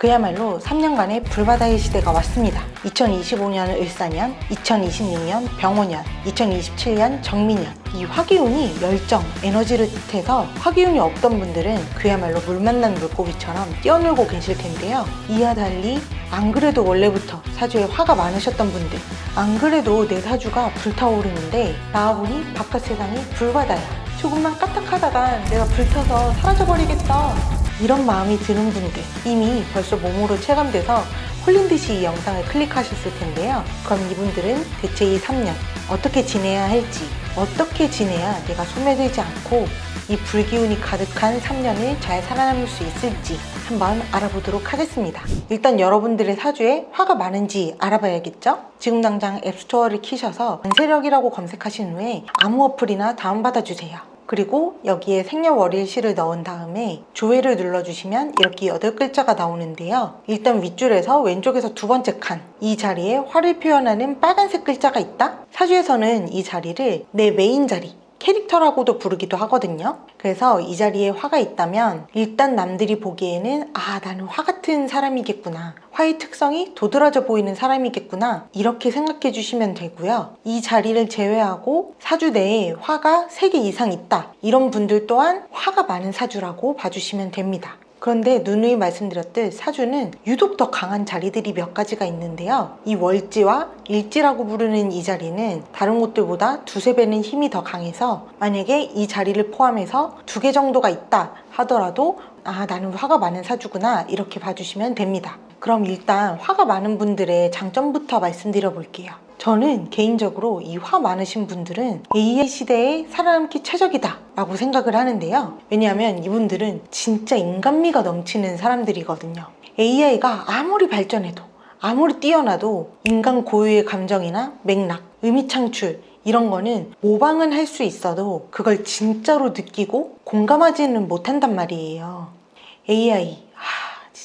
그야말로 3년간의 불바다의 시대가 왔습니다. 2025년은 을사년, 2026년 병호년, 2027년 정미년. 이 화기운이 열정, 에너지를 뜻해서 화기운이 없던 분들은 그야말로 물 만난 물고기처럼 뛰어놀고 계실 텐데요. 이와 달리 안 그래도 원래부터 사주에 화가 많으셨던 분들, 안 그래도 내 사주가 불타오르는데 나와보니 바깥 세상이 불바다야. 조금만 까딱하다가 내가 불타서 사라져버리겠다. 이런 마음이 드는 분들 이미 벌써 몸으로 체감돼서 홀린 듯이 이 영상을 클릭하셨을 텐데요. 그럼 이분들은 대체 이 3년 어떻게 지내야 할지, 어떻게 지내야 내가 소멸되지 않고 이 불기운이 가득한 3년을 잘 살아남을 수 있을지 한번 알아보도록 하겠습니다. 일단 여러분들의 사주에 화가 많은지 알아봐야겠죠? 지금 당장 앱스토어를 키셔서 관세력이라고 검색하신 후에 아무 어플이나 다운받아 주세요. 그리고 여기에 생년월일시를 넣은 다음에 조회를 눌러주시면 이렇게 8글자가 나오는데요. 일단 윗줄에서 왼쪽에서 두 번째 칸, 이 자리에 화를 표현하는 빨간색 글자가 있다? 사주에서는 이 자리를 내 메인 자리, 캐릭터라고도 부르기도 하거든요. 그래서 이 자리에 화가 있다면 일단 남들이 보기에는 아, 나는 화 같은 사람이겠구나. 화의 특성이 도드라져 보이는 사람이겠구나. 이렇게 생각해 주시면 되고요. 이 자리를 제외하고 사주 내에 화가 3개 이상 있다. 이런 분들 또한 화가 많은 사주라고 봐주시면 됩니다. 그런데 누누이 말씀드렸듯 사주는 유독 더 강한 자리들이 몇 가지가 있는데요. 이 월지와 일지라고 부르는 이 자리는 다른 곳들보다 두세 배는 힘이 더 강해서 만약에 이 자리를 포함해서 두 개 정도가 있다 하더라도 아, 나는 화가 많은 사주구나 이렇게 봐주시면 됩니다. 그럼 일단 화가 많은 분들의 장점부터 말씀드려 볼게요. 저는 개인적으로 이 화 많으신 분들은 AI 시대에 살아남기 최적이다 라고 생각을 하는데요. 왜냐하면 이분들은 진짜 인간미가 넘치는 사람들이거든요. AI가 아무리 발전해도 아무리 뛰어나도 인간 고유의 감정이나 맥락, 의미 창출 이런 거는 모방은 할 수 있어도 그걸 진짜로 느끼고 공감하지는 못한단 말이에요. AI 하,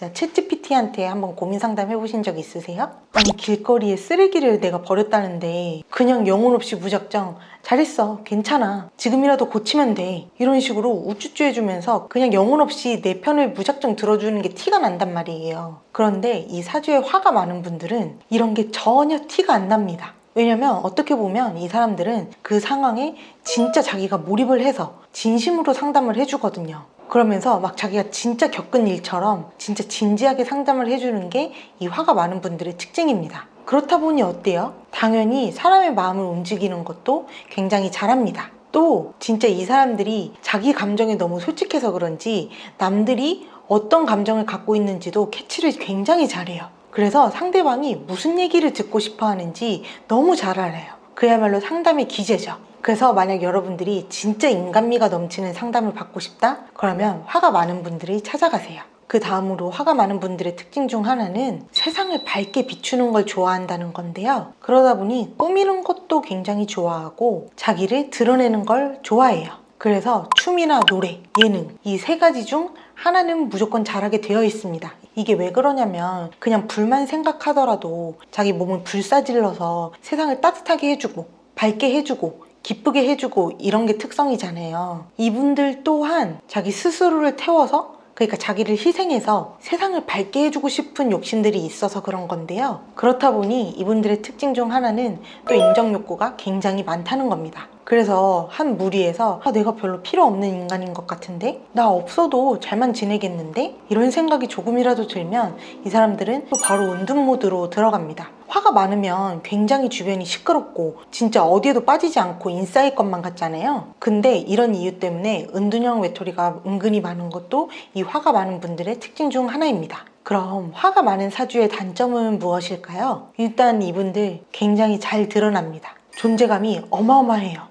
진짜 챗GPT한테 한번 고민 상담 해보신 적 있으세요? 아니 길거리에 쓰레기를 내가 버렸다는데 그냥 영혼 없이 무작정 잘했어 괜찮아 지금이라도 고치면 돼 이런 식으로 우쭈쭈 해주면서 그냥 영혼 없이 내 편을 무작정 들어주는 게 티가 난단 말이에요 그런데 이 사주에 화가 많은 분들은 이런 게 전혀 티가 안 납니다 왜냐면 어떻게 보면 이 사람들은 그 상황에 진짜 자기가 몰입을 해서 진심으로 상담을 해주거든요. 그러면서 막 자기가 진짜 겪은 일처럼 진짜 진지하게 상담을 해주는 게 이 화가 많은 분들의 특징입니다. 그렇다 보니 어때요? 당연히 사람의 마음을 움직이는 것도 굉장히 잘합니다. 또 진짜 이 사람들이 자기 감정에 너무 솔직해서 그런지 남들이 어떤 감정을 갖고 있는지도 캐치를 굉장히 잘해요. 그래서 상대방이 무슨 얘기를 듣고 싶어 하는지 너무 잘 알아요. 그야말로 상담의 기재죠. 그래서 만약 여러분들이 진짜 인간미가 넘치는 상담을 받고 싶다? 그러면 화가 많은 분들이 찾아가세요. 그 다음으로 화가 많은 분들의 특징 중 하나는 세상을 밝게 비추는 걸 좋아한다는 건데요. 그러다 보니 꾸미는 것도 굉장히 좋아하고 자기를 드러내는 걸 좋아해요. 그래서 춤이나 노래, 예능 이 세 가지 중 하나는 무조건 잘하게 되어 있습니다. 이게 왜 그러냐면 그냥 불만 생각하더라도 자기 몸을 불사질러서 세상을 따뜻하게 해주고 밝게 해주고 기쁘게 해주고 이런 게 특성이잖아요. 이분들 또한 자기 스스로를 태워서 그러니까 자기를 희생해서 세상을 밝게 해주고 싶은 욕심들이 있어서 그런 건데요. 그렇다 보니 이분들의 특징 중 하나는 또 인정 욕구가 굉장히 많다는 겁니다. 그래서 한 무리에서 아, 내가 별로 필요 없는 인간인 것 같은데 나 없어도 잘만 지내겠는데 이런 생각이 조금이라도 들면 이 사람들은 또 바로 은둔 모드로 들어갑니다. 화가 많으면 굉장히 주변이 시끄럽고 진짜 어디에도 빠지지 않고 인싸일 것만 같잖아요. 근데 이런 이유 때문에 은둔형 외톨이가 은근히 많은 것도 이 화가 많은 분들의 특징 중 하나입니다. 그럼 화가 많은 사주의 단점은 무엇일까요? 일단 이분들 굉장히 잘 드러납니다. 존재감이 어마어마해요.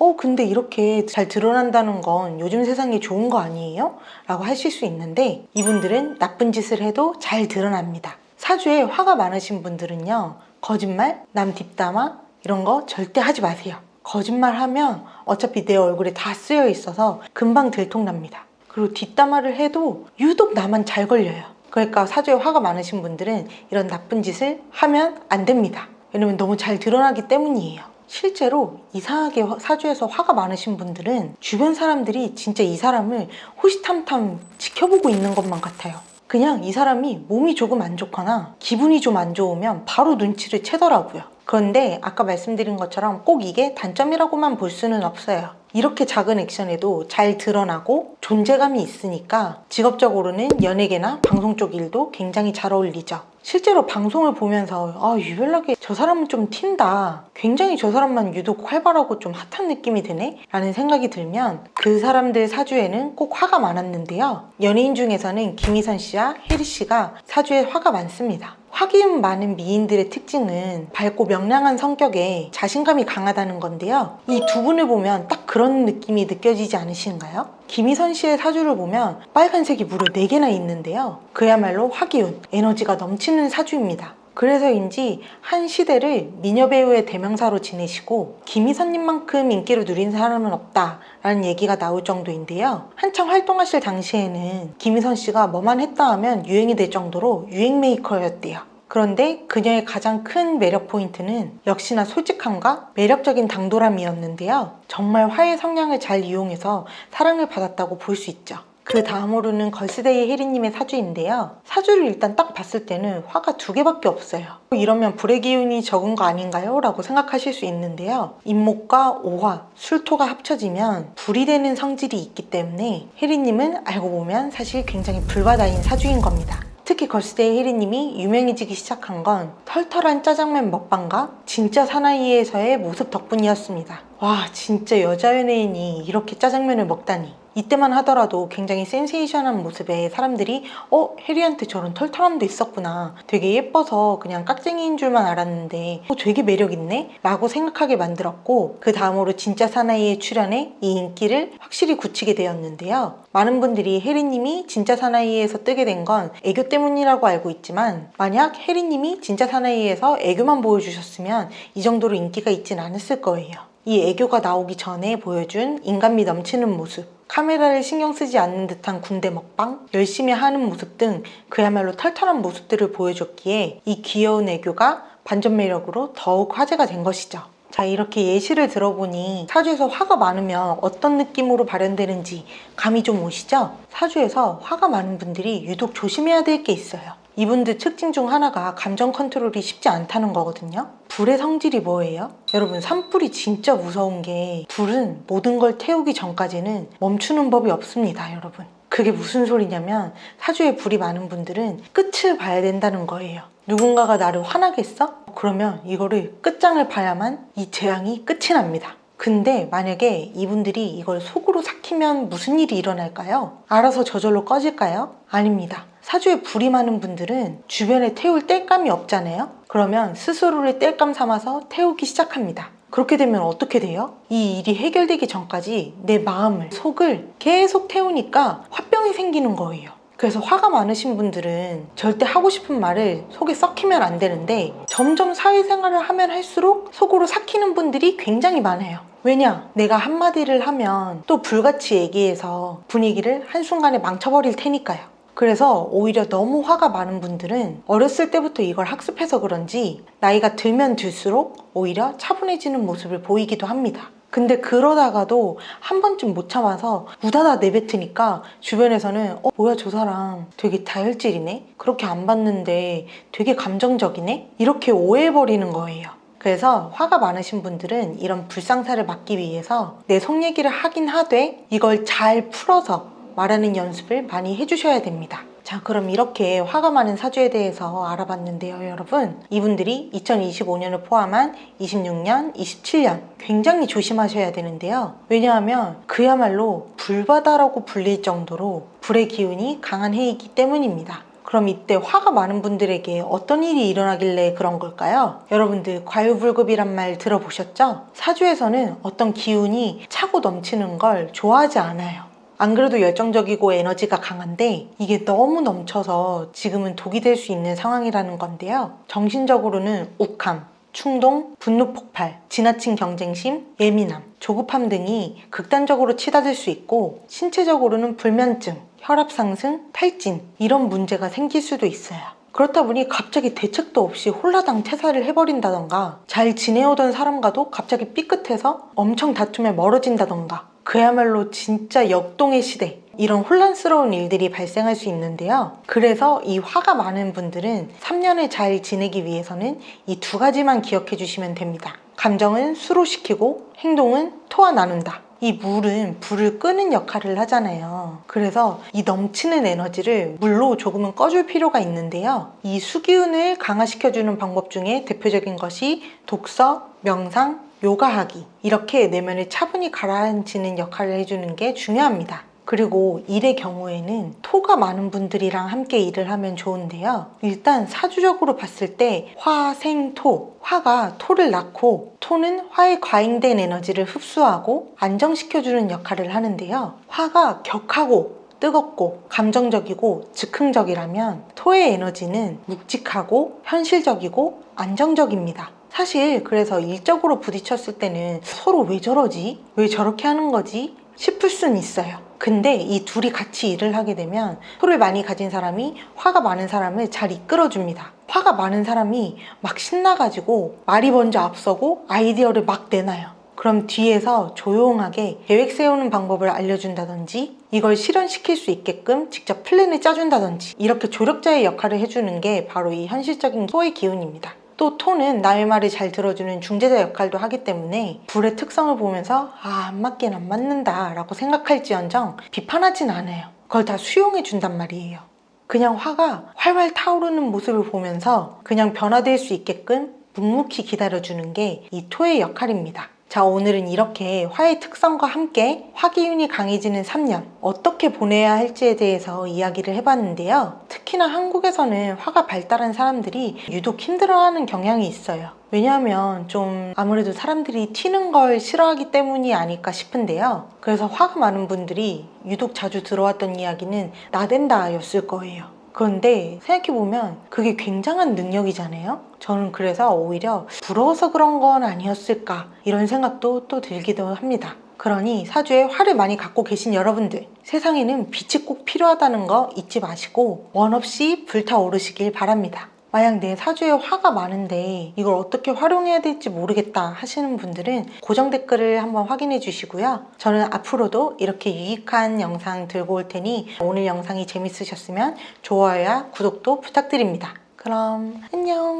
어, 근데 이렇게 잘 드러난다는 건 요즘 세상에 좋은 거 아니에요? 라고 하실 수 있는데 이분들은 나쁜 짓을 해도 잘 드러납니다. 사주에 화가 많으신 분들은요, 거짓말, 남 뒷담화, 이런 거 절대 하지 마세요. 거짓말 하면 어차피 내 얼굴에 다 쓰여 있어서 금방 들통납니다. 그리고 뒷담화를 해도 유독 나만 잘 걸려요. 그러니까 사주에 화가 많으신 분들은 이런 나쁜 짓을 하면 안 됩니다. 왜냐면 너무 잘 드러나기 때문이에요. 실제로 이상하게 화- 사주에서 화가 많으신 분들은 주변 사람들이 진짜 이 사람을 호시탐탐 지켜보고 있는 것만 같아요. 그냥 이 사람이 몸이 조금 안 좋거나 기분이 좀 안 좋으면 바로 눈치를 채더라고요. 그런데 아까 말씀드린 것처럼 꼭 이게 단점이라고만 볼 수는 없어요. 이렇게 작은 액션에도 잘 드러나고 존재감이 있으니까 직업적으로는 연예계나 방송 쪽 일도 굉장히 잘 어울리죠. 실제로 방송을 보면서 아 유별나게 저 사람은 좀 튄다. 굉장히 저 사람만 유독 활발하고 좀 핫한 느낌이 드네? 라는 생각이 들면 그 사람들 사주에는 꼭 화가 많았는데요. 연예인 중에서는 김희선 씨와 혜리 씨가 사주에 화가 많습니다. 화기운 많은 미인들의 특징은 밝고 명랑한 성격에 자신감이 강하다는 건데요. 이 두 분을 보면 딱 그런 느낌이 느껴지지 않으신가요? 김희선 씨의 사주를 보면 빨간색이 무려 4개나 있는데요. 그야말로 화기운, 에너지가 넘치는 사주입니다. 그래서인지 한 시대를 미녀 배우의 대명사로 지내시고 김희선님만큼 인기를 누린 사람은 없다라는 얘기가 나올 정도인데요. 한창 활동하실 당시에는 김희선 씨가 뭐만 했다 하면 유행이 될 정도로 유행 메이커였대요. 그런데 그녀의 가장 큰 매력 포인트는 역시나 솔직함과 매력적인 당돌함이었는데요. 정말 화의 성량을 잘 이용해서 사랑을 받았다고 볼 수 있죠. 그 다음으로는 걸스데이 혜리님의 사주인데요. 사주를 일단 딱 봤을 때는 화가 두 개밖에 없어요. 이러면 불의 기운이 적은 거 아닌가요? 라고 생각하실 수 있는데요. 임목과 오화, 술토가 합쳐지면 불이 되는 성질이 있기 때문에 혜리님은 알고 보면 사실 굉장히 불바다인 사주인 겁니다. 특히 걸스데이 혜리님이 유명해지기 시작한 건 털털한 짜장면 먹방과 진짜 사나이에서의 모습 덕분이었습니다. 와 진짜 여자 연예인이 이렇게 짜장면을 먹다니 이때만 하더라도 굉장히 센세이션한 모습에 사람들이 어? 혜리한테 저런 털털함도 있었구나 되게 예뻐서 그냥 깍쟁이인 줄만 알았는데 어, 되게 매력있네? 라고 생각하게 만들었고 그 다음으로 진짜 사나이에 출연해 이 인기를 확실히 굳히게 되었는데요 많은 분들이 혜리님이 진짜 사나이에서 뜨게 된 건 애교 때문이라고 알고 있지만 만약 혜리님이 진짜 사나이에서 애교만 보여주셨으면 이 정도로 인기가 있진 않았을 거예요 이 애교가 나오기 전에 보여준 인간미 넘치는 모습 카메라를 신경 쓰지 않는 듯한 군대 먹방, 열심히 하는 모습 등 그야말로 털털한 모습들을 보여줬기에 이 귀여운 애교가 반전 매력으로 더욱 화제가 된 것이죠. 자, 이렇게 예시를 들어보니 사주에서 화가 많으면 어떤 느낌으로 발현되는지 감이 좀 오시죠? 사주에서 화가 많은 분들이 유독 조심해야 될 게 있어요. 이분들 특징 중 하나가 감정 컨트롤이 쉽지 않다는 거거든요. 불의 성질이 뭐예요? 여러분, 산불이 진짜 무서운 게 불은 모든 걸 태우기 전까지는 멈추는 법이 없습니다, 여러분. 그게 무슨 소리냐면 사주에 불이 많은 분들은 끝을 봐야 된다는 거예요. 누군가가 나를 화나겠어? 그러면 이거를 끝장을 봐야만 이 재앙이 끝이 납니다. 근데 만약에 이분들이 이걸 속으로 삭히면 무슨 일이 일어날까요? 알아서 저절로 꺼질까요? 아닙니다. 사주에 불이 많은 분들은 주변에 태울 땔감이 없잖아요? 그러면 스스로를 땔감 삼아서 태우기 시작합니다. 그렇게 되면 어떻게 돼요? 이 일이 해결되기 전까지 내 마음을, 속을 계속 태우니까 화병이 생기는 거예요. 그래서 화가 많으신 분들은 절대 하고 싶은 말을 속에 썩히면 안 되는데 점점 사회생활을 하면 할수록 속으로 삭히는 분들이 굉장히 많아요. 왜냐? 내가 한마디를 하면 또 불같이 얘기해서 분위기를 한순간에 망쳐버릴 테니까요. 그래서 오히려 너무 화가 많은 분들은 어렸을 때부터 이걸 학습해서 그런지 나이가 들면 들수록 오히려 차분해지는 모습을 보이기도 합니다. 근데 그러다가도 한 번쯤 못 참아서 우다다 내뱉으니까 주변에서는 어 뭐야 저 사람 되게 다혈질이네? 그렇게 안 봤는데 되게 감정적이네? 이렇게 오해해버리는 거예요. 그래서 화가 많으신 분들은 이런 불상사를 막기 위해서 내 속 얘기를 하긴 하되 이걸 잘 풀어서 말하는 연습을 많이 해주셔야 됩니다. 자, 그럼 이렇게 화가 많은 사주에 대해서 알아봤는데요, 여러분. 이분들이 2025년을 포함한 26년, 27년 굉장히 조심하셔야 되는데요. 왜냐하면 그야말로 불바다라고 불릴 정도로 불의 기운이 강한 해이기 때문입니다. 그럼 이때 화가 많은 분들에게 어떤 일이 일어나길래 그런 걸까요? 여러분들 과유불급이란 말 들어보셨죠? 사주에서는 어떤 기운이 차고 넘치는 걸 좋아하지 않아요. 안 그래도 열정적이고 에너지가 강한데 이게 너무 넘쳐서 지금은 독이 될 수 있는 상황이라는 건데요. 정신적으로는 욱함, 충동, 분노 폭발, 지나친 경쟁심, 예민함, 조급함 등이 극단적으로 치닫을 수 있고 신체적으로는 불면증, 혈압 상승, 탈진 이런 문제가 생길 수도 있어요. 그렇다 보니 갑자기 대책도 없이 홀라당 퇴사를 해버린다던가 잘 지내오던 사람과도 갑자기 삐끗해서 엄청 다툼에 멀어진다던가 그야말로 진짜 역동의 시대 이런 혼란스러운 일들이 발생할 수 있는데요. 그래서 이 화가 많은 분들은 3년을 잘 지내기 위해서는 이 두 가지만 기억해 주시면 됩니다. 감정은 수로 시키고 행동은 토와 나눈다. 이 물은 불을 끄는 역할을 하잖아요. 그래서 이 넘치는 에너지를 물로 조금은 꺼줄 필요가 있는데요. 이 수기운을 강화시켜주는 방법 중에 대표적인 것이 독서, 명상, 요가하기. 이렇게 내면을 차분히 가라앉히는 역할을 해주는 게 중요합니다. 그리고 일의 경우에는 토가 많은 분들이랑 함께 일을 하면 좋은데요. 일단 사주적으로 봤을 때 화, 생, 토. 화가 토를 낳고 토는 화의 과잉된 에너지를 흡수하고 안정시켜주는 역할을 하는데요. 화가 격하고 뜨겁고 감정적이고 즉흥적이라면 토의 에너지는 묵직하고 현실적이고 안정적입니다. 사실 그래서 일적으로 부딪혔을 때는 서로 왜 저러지? 왜 저렇게 하는 거지? 싶을 순 있어요. 근데 이 둘이 같이 일을 하게 되면 토를 많이 가진 사람이 화가 많은 사람을 잘 이끌어줍니다. 화가 많은 사람이 막 신나가지고 말이 먼저 앞서고 아이디어를 막 내놔요. 그럼 뒤에서 조용하게 계획 세우는 방법을 알려준다든지 이걸 실현시킬 수 있게끔 직접 플랜을 짜준다든지 이렇게 조력자의 역할을 해주는 게 바로 이 현실적인 토의 기운입니다. 또 토는 남의 말을 잘 들어주는 중재자 역할도 하기 때문에 불의 특성을 보면서 아, 안 맞긴 안 맞는다 라고 생각할지언정 비판하진 않아요. 그걸 다 수용해 준단 말이에요. 그냥 화가 활활 타오르는 모습을 보면서 그냥 변화될 수 있게끔 묵묵히 기다려주는 게 이 토의 역할입니다. 자, 오늘은 이렇게 화의 특성과 함께 화기운이 강해지는 3년 어떻게 보내야 할지에 대해서 이야기를 해봤는데요. 특히나 한국에서는 화가 발달한 사람들이 유독 힘들어하는 경향이 있어요. 왜냐하면 좀 아무래도 사람들이 튀는 걸 싫어하기 때문이 아닐까 싶은데요. 그래서 화가 많은 분들이 유독 자주 들어왔던 이야기는 나댄다 였을 거예요. 그런데 생각해보면 그게 굉장한 능력이잖아요? 저는 그래서 오히려 부러워서 그런 건 아니었을까 이런 생각도 또 들기도 합니다. 그러니 사주에 화를 많이 갖고 계신 여러분들 세상에는 빛이 꼭 필요하다는 거 잊지 마시고 원 없이 불타오르시길 바랍니다. 만약 내 사주에 화가 많은데 이걸 어떻게 활용해야 될지 모르겠다 하시는 분들은 고정 댓글을 한번 확인해 주시고요. 저는 앞으로도 이렇게 유익한 영상 들고 올 테니 오늘 영상이 재밌으셨으면 좋아요와 구독도 부탁드립니다. 그럼 안녕!